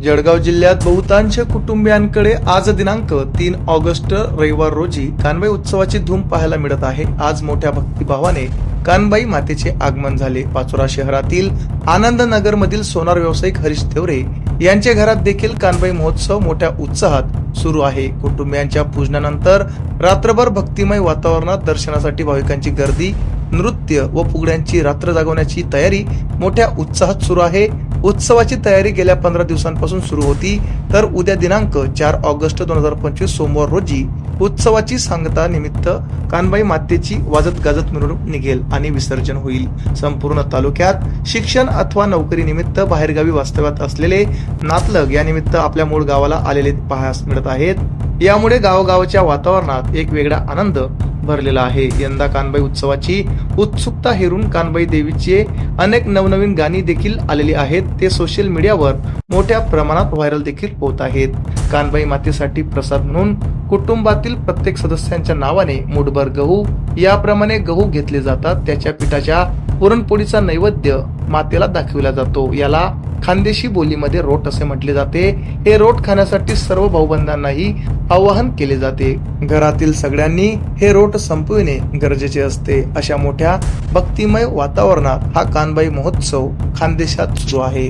जळगाव जिल्ह्यात बहुतांश कुटुंबियांकडे आज दिनांक तीन ऑगस्ट रविवार रोजी कानबाई उत्सवाची धूम पाहायला मिळत आहे. आज मोठ्या भक्तिभावाने कानबाई मातेचे आगमन झाले. पाचोरा शहरातील आनंद नगर मधील सोनार व्यावसायिक हरीश देवरे यांच्या घरात देखील कानबाई महोत्सव मोठ्या उत्साहात सुरू आहे. कुटुंबियांच्या पूजनानंतर रात्रभर भक्तिमय वातावरणात दर्शनासाठी भाविकांची गर्दी नृत्य व फुगड्यांची रात्र जागवण्याची तयारी मोठ्या उत्साहात सुरू आहे. उत्सवाची तयारी गेल्या पंधरा दिवसांपासून सुरू होती. तर उद्या दिनांक चार ऑगस्ट दोन हजार पंचवीस सोमवार रोजी उत्सवाची सांगता निमित्त कानबाई मातेची वाजत गाजत मिरवणूक निघेल आणि विसर्जन होईल. संपूर्ण तालुक्यात शिक्षण अथवा नोकरी निमित्त बाहेरगावी वास्तव्यात असलेले नातलग या निमित्त आपल्या मूळ गावाला आलेले पाहायला मिळत आहेत. यामुळे गावोगावच्या वातावरणात एक वेगळा आनंद भरलेला आहे. यंदा कानबाई उत्सवाची उत्सुकता हेरून कानबाई देवीचे अनेक नवनवीन गाणी देखील आलेली आहेत. ते सोशल मीडियावर मोठ्या प्रमाणात व्हायरल देखील होत आहेत. कानबाई मातेसाठी प्रसाद म्हणून कुटुंबातील प्रत्येक सदस्यांच्या नावाने मुठभर गहू याप्रमाणे गहू घेतले जातात. त्याच्या पिठाच्या पुरणपोळीचा नैवेद्य मातेला दाखविला जातो. याला खानदेशी बोलीमध्ये रोट असे म्हटले जाते. हे रोट खाण्यासाठी सर्व भाऊबंधांनाही आवाहन केले जाते. घरातील सगळ्यांनी हे रोट संपविणे गरजेचे असते. अशा मोठ्या भक्तिमय वातावरणात हा कानबाई महोत्सव खानदेशात सुरू आहे.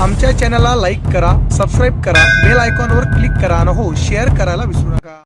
आमच्या चॅनलला लाईक करा सबस्क्राईब करा बेल आयकॉनवर क्लिक करा आणि हो शेअर करायला विसरू नका.